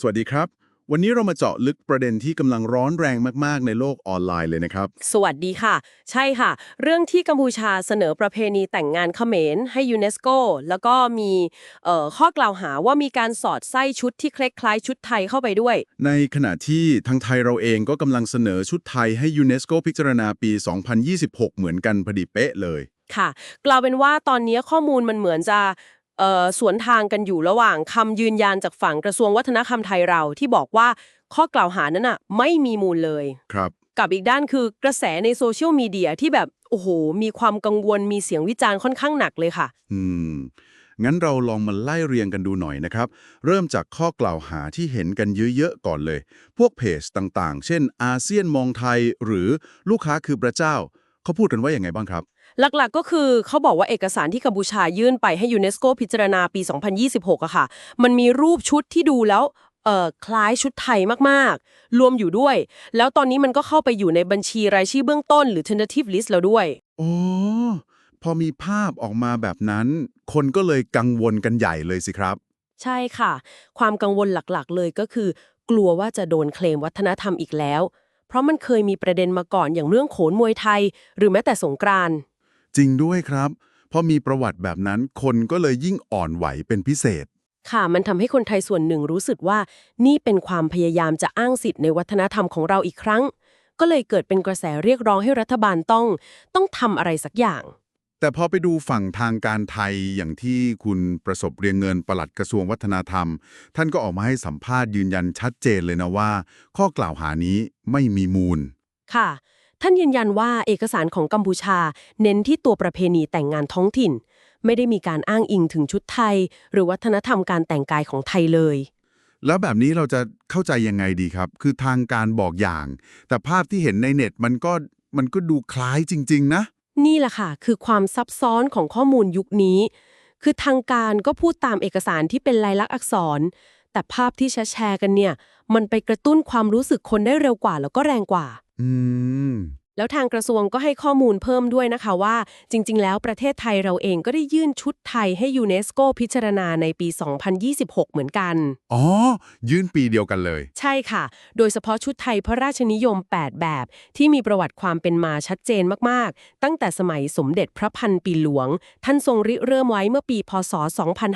สวัสดีครับ วันนี้เรามาเจาะลึกประเด็นที่กำลังร้อนแรงมาก ๆ ในโลกออนไลน์เลยนะครับ สวัสดีค่ะ ใช่ค่ะ เรื่องที่กัมพูชาเสนอประเพณีแต่งงานเขมรให้ยูเนสโกแล้วก็มีเอ่อข้อกล่าวหาว่ามีการสอดไส้ชุดที่คล้ายๆชุดไทยเข้าไปด้วย ในขณะที่ทางไทยเราเองก็กำลังเสนอชุดไทยให้ยูเนสโกพิจารณาปี 2026 เหมือนกันพอดีเป๊ะเลย ค่ะ กล่าวเป็นว่าตอนนี้ข้อมูลมันเหมือนจะเอ่อ สวนทางกันอยู่ระหว่างคำยืนยันจากฝั่งกระทรวงวัฒนธรรมไทยเราที่บอกว่าข้อกล่าวหานั้นน่ะไม่มีมูลเลยครับ กับอีกด้านคือกระแสในโซเชียลมีเดียที่แบบโอ้โห มีความกังวลมีเสียงวิจารณ์ค่อนข้างหนักเลยค่ะ อืม งั้นเราลองมาไล่เรียงกันดูหน่อยนะครับ เริ่มจากข้อกล่าวหาที่เห็นกันเยอะๆก่อนเลย พวกเพจต่างๆ เช่น อาเซียนมองไทยหรือลูกค้าคือพระเจ้า เขาพูดกันว่าอย่างไงบ้างครับ หลักๆก็คือเขาบอกว่าเอกสารที่กัมพูชายื่นไปให้ยูเนสโกพิจารณาปี 2026อะค่ะ มันมีรูปชุดที่ดูแล้วเอ่อคล้ายชุดไทยมากๆ รวมอยู่ด้วย แล้วตอนนี้มันก็เข้าไปอยู่ในบัญชีรายชื่อเบื้องต้นหรือ tentative list แล้วด้วยโอ้พอมีภาพออกมาแบบนั้น คนก็เลยกังวลกันใหญ่เลยสิครับ ใช่ค่ะ ความกังวลหลักๆ เลยก็คือ กลัวว่าจะโดนเคลมวัฒนธรรมอีกแล้ว เพราะมันเคยมีประเด็นมาก่อนอย่างเรื่องโขนมวยไทย หรือแม้แต่สงกรานต์ จริงด้วยครับพอมีประวัติแบบนั้นคนก็เลยยิ่งอ่อนไหวเป็นพิเศษ ค่ะ มันทำให้คนไทยส่วนหนึ่งรู้สึกว่า นี่เป็นความพยายามจะอ้างสิทธิ์ในวัฒนธรรมของเราอีกครั้ง ก็เลยเกิดเป็นกระแสเรียกร้องให้รัฐบาลต้อง ต้องทำอะไรสักอย่าง แต่พอไปดูฝั่งทางการไทยอย่างที่คุณประสบเรียงเงินปลัดกระทรวงวัฒนธรรม ท่านก็ออกมาให้สัมภาษณ์ยืนยันชัดเจนเลยนะว่า ข้อกล่าวหานี้ไม่มีมูล ค่ะ ท่านยืนยันว่าเอกสารของกัมพูชา เน้นที่ตัวประเพณีแต่งงานท้องถิ่น ไม่ได้มีการอ้างอิงถึงชุดไทย หรือวัฒนธรรมการแต่งกายของไทยเลย แล้วแบบนี้เราจะเข้าใจยังไงดีครับ คือทางการบอกอย่าง แต่ภาพที่เห็นในเน็ตมันก็มันก็ดูคล้ายจริง ๆ นะ นี่แหละค่ะ คือความซับซ้อนของข้อมูลยุคนี้ คือทางการก็พูดตามเอกสารที่เป็นลายลักษณ์อักษร แต่ภาพที่แชร์ๆกันเนี่ย มันไปกระตุ้นความรู้สึกคนได้เร็วกว่าแล้วก็แรงกว่า อืม แล้วทางกระทรวงก็ให้ข้อมูลเพิ่มด้วยนะคะว่า จริง ๆ แล้วประเทศไทยเราเองก็ได้ยื่นชุดไทยให้ยูเนสโกพิจารณาในปี 2026 เหมือนกัน อ๋อ ยื่นปีเดียวกันเลย ใช่ค่ะ โดยเฉพาะชุดไทยพระราชนิยม 8 แบบ ที่มีประวัติความเป็นมาชัดเจนมาก ๆ ตั้งแต่สมัยสมเด็จพระพันปีหลวง ท่านทรงริเริ่มไว้เมื่อปีพศ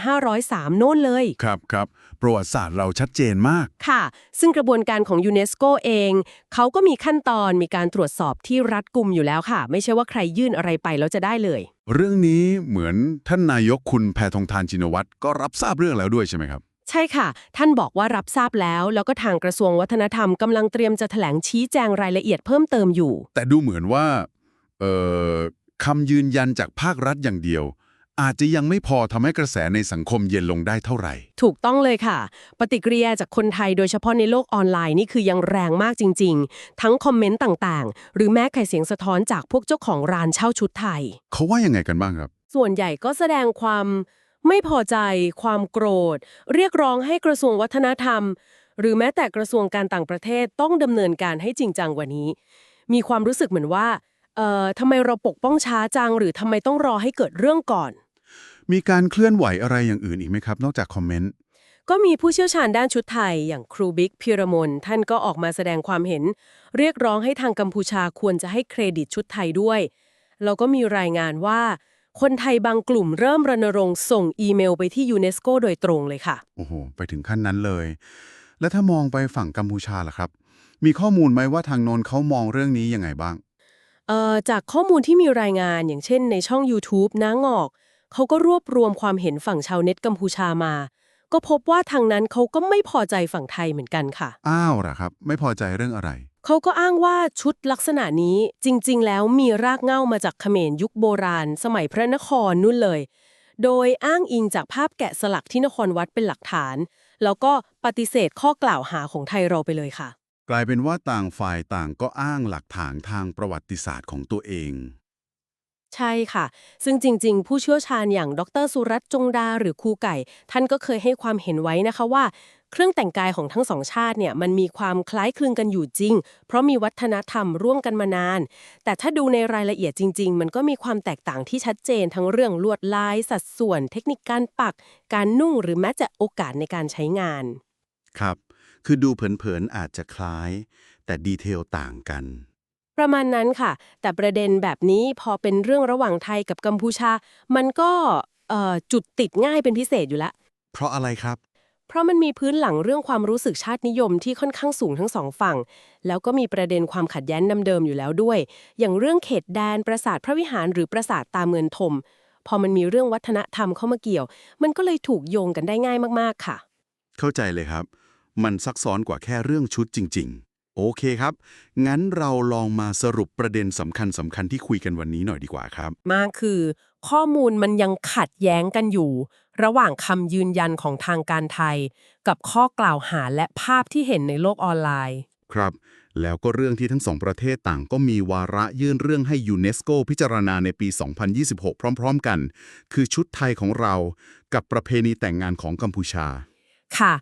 2503 โน่นเลย ครับครับประวัติศาสตร์เราชัดเจนมาก ค่ะ ซึ่งกระบวนการของยูเนสโกเอง เขาก็มีขั้นตอนมีการตรวจสอบที่รัดกุมอยู่แล้วค่ะ ไม่ใช่ว่าใครยื่นอะไรไปแล้วจะได้เลย เรื่องนี้เหมือนท่านนายกคุณแพทองทานชินวัตรก็รับทราบเรื่องแล้วด้วยใช่ไหมครับ ใช่ค่ะ ท่านบอกว่ารับทราบแล้ว แล้วก็ทางกระทรวงวัฒนธรรมกำลังเตรียมจะแถลงชี้แจงรายละเอียดเพิ่มเติมอยู่ แต่ดูเหมือนว่าเอ่อคำยืนยันจากภาครัฐอย่างเดียว อาจจะยังไม่พอทำให้กระแสในสังคมเย็นลงได้เท่าไหร่ ถูกต้องเลยค่ะ ปฏิกิริยาจากคนไทยโดยเฉพาะในโลกออนไลน์นี่คือยังแรงมากจริง ๆ ทั้งคอมเมนต์ต่างๆ หรือแม้ไขเสียงสะท้อนจากพวกเจ้าของร้านเช่าชุดไทย เขาว่ายังไงกันบ้างครับ ส่วนใหญ่ก็แสดงความไม่พอใจ ความโกรธ เรียกร้องให้กระทรวงวัฒนธรรม หรือแม้แต่กระทรวงการต่างประเทศต้องดำเนินการให้จริงจังกว่านี้ มีความรู้สึกเหมือนว่าเอ่อทำไมเราปกป้องช้าจัง หรือทำไมต้องรอให้เกิดเรื่องก่อน มีการเคลื่อนไหวอะไรอย่างอื่นอีกไหมครับ นอกจากคอมเมนต์ก็มีผู้เชี่ยวชาญด้านชุดไทย อย่างครูบิ๊กพิรมนท่านก็ออกมาแสดงความเห็น เรียกร้องให้ทางกัมพูชาควรจะให้เครดิตชุดไทยด้วยแล้วก็มีรายงานว่า คนไทยบางกลุ่มเริ่มรณรงค์ส่งอีเมลไปที่ยูเนสโกโดยตรงเลยค่ะ โอ้โห ไปถึงขั้นนั้นเลย แล้วถ้ามองไปฝั่งกัมพูชาล่ะครับ มีข้อมูลไหมว่าทางโนนเขามองเรื่องนี้ยังไงบ้าง เอ่อ จากข้อมูลที่มีรายงานอย่างเช่นในช่อง YouTube น้างอก เขาก็รวบรวมความเห็นฝั่งชาวเน็ตกัมพูชามา ก็พบว่าทางนั้นเขาก็ไม่พอใจฝั่งไทยเหมือนกันค่ะ อ้าวเหรอครับ ไม่พอใจเรื่องอะไร เขาก็อ้างว่าชุดลักษณะนี้จริง ๆ แล้วมีรากเหง้ามาจากเขมรยุคโบราณ สมัยพระนครนู่นเลย โดยอ้างอิงจากภาพแกะสลักที่นครวัดเป็นหลักฐาน แล้วก็ปฏิเสธข้อกล่าวหาของไทยเราไปเลยค่ะ กลายเป็นว่าต่างฝ่ายต่างก็อ้างหลักฐานทางประวัติศาสตร์ของตัวเอง ใช่ค่ะ ซึ่งจริง ๆ ผู้เชี่ยวชาญอย่างดรสุรัตน์จงดาหรือครูไก่ ท่านก็เคยให้ความเห็นไว้นะคะว่า เครื่องแต่งกายของทั้งสองชาติเนี่ยมันมีความคล้ายคลึงกันอยู่จริง เพราะมีวัฒนธรรมร่วมกันมานาน แต่ถ้าดูในรายละเอียดจริง ๆ มันก็มีความแตกต่างที่ชัดเจนทั้งเรื่องลวดลาย สัดส่วน เทคนิคการปัก การนุ่งหรือแม้แต่โอกาสในการใช้งาน ครับ คือดูเผินๆอาจจะคล้าย แต่ดีเทลต่างกัน ประมาณนั้นค่ะ แต่ประเด็นแบบนี้พอเป็นเรื่องระหว่างไทยกับกัมพูชา มันก็เอ่อจุดติดง่ายเป็นพิเศษอยู่แล้วเพราะอะไรครับ เพราะมันมีพื้นหลังเรื่องความรู้สึกชาตินิยมที่ค่อนข้างสูงทั้งสองฝั่ง แล้วก็มีประเด็นความขัดแย้งเดิมๆอยู่แล้วด้วย อย่างเรื่องเขตแดนปราสาทพระวิหารหรือปราสาทตามเงินทม พอมันมีเรื่องวัฒนธรรมเข้ามาเกี่ยว มันก็เลยถูกโยงกันได้ง่ายมากๆค่ะ เข้าใจเลยครับ มันซักซ้อนกว่าแค่เรื่องชุดจริง ๆ โอเคครับ งั้นเราลองมาสรุปประเด็นสำคัญสำคัญที่คุยกันวันนี้หน่อยดีกว่าครับ มากคือ ข้อมูลมันยังขัดแย้งกันอยู่ ระหว่างคำยืนยันของทางการไทย กับข้อกล่าวหาและภาพที่เห็นในโลกออนไลน์ ครับ แล้วก็เรื่องที่ทั้งสองประเทศต่างก็มีวาระยื่นเรื่องให้ยูเนสโกพิจารณาในปี 2026 พร้อม ๆ กัน คือชุดไทยของเรา กับประเพณีแต่งงานของกัมพูชาค่ะ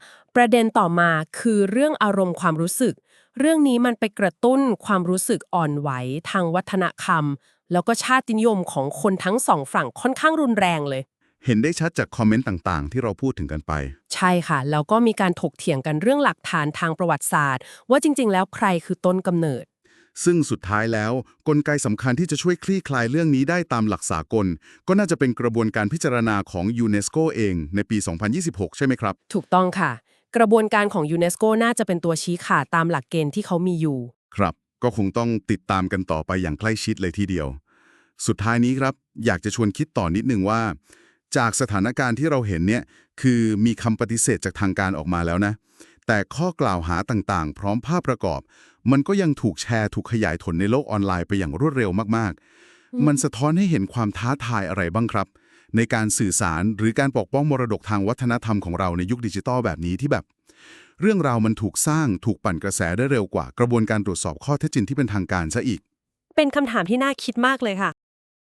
ประเด็นต่อมาคือเรื่องอารมณ์ความรู้สึก เรื่องนี้มันไปกระตุ้นความรู้สึกอ่อนไหวทางวัฒนธรรม แล้วก็ชาตินิยมของคนทั้งสองฝั่งค่อนข้างรุนแรงเลย เห็นได้ชัดจากคอมเมนต์ต่างๆ ที่เราพูดถึงกันไป ใช่ค่ะ แล้วก็มีการถกเถียงกันเรื่องหลักฐานทางประวัติศาสตร์ ว่าจริง ๆ แล้วใครคือต้นกำเนิด ซึ่งสุดท้ายแล้ว กลไกสำคัญที่จะช่วยคลี่คลายเรื่องนี้ได้ตามหลักสากล ก็น่าจะเป็นกระบวนการพิจารณาของยูเนสโกเองในปี 2026 ใช่ไหมครับ ถูกต้องค่ะ กระบวนการของยูเนสโกน่าจะเป็นตัวชี้ขาดตามหลักเกณฑ์ที่เขามีอยู่ ครับ ก็คงต้องติดตามกันต่อไปอย่างใกล้ชิดเลยทีเดียว สุดท้ายนี้ครับ อยากจะชวนคิดต่อนิดนึงว่า จากสถานการณ์ที่เราเห็นเนี่ยคือมีคำปฏิเสธจากทางการออกมาแล้วนะ แต่ข้อกล่าวหาต่างๆ พร้อมภาพประกอบ มันก็ยังถูกแชร์ถูกขยายผลในโลกออนไลน์ไปอย่างรวดเร็วมากๆ มันสะท้อนให้เห็นความท้าทายอะไรบ้างครับ ในการสื่อสารหรือการปกป้องมรดกทางวัฒนธรรมของเราในยุคดิจิตอลแบบนี้ที่แบบ เรื่องราวมันถูกสร้างถูกปั่นกระแสได้เร็วกว่ากระบวนการตรวจสอบข้อเท็จจริงที่เป็นทางการซะอีก เป็นคำถามที่น่าคิดมากเลยค่ะ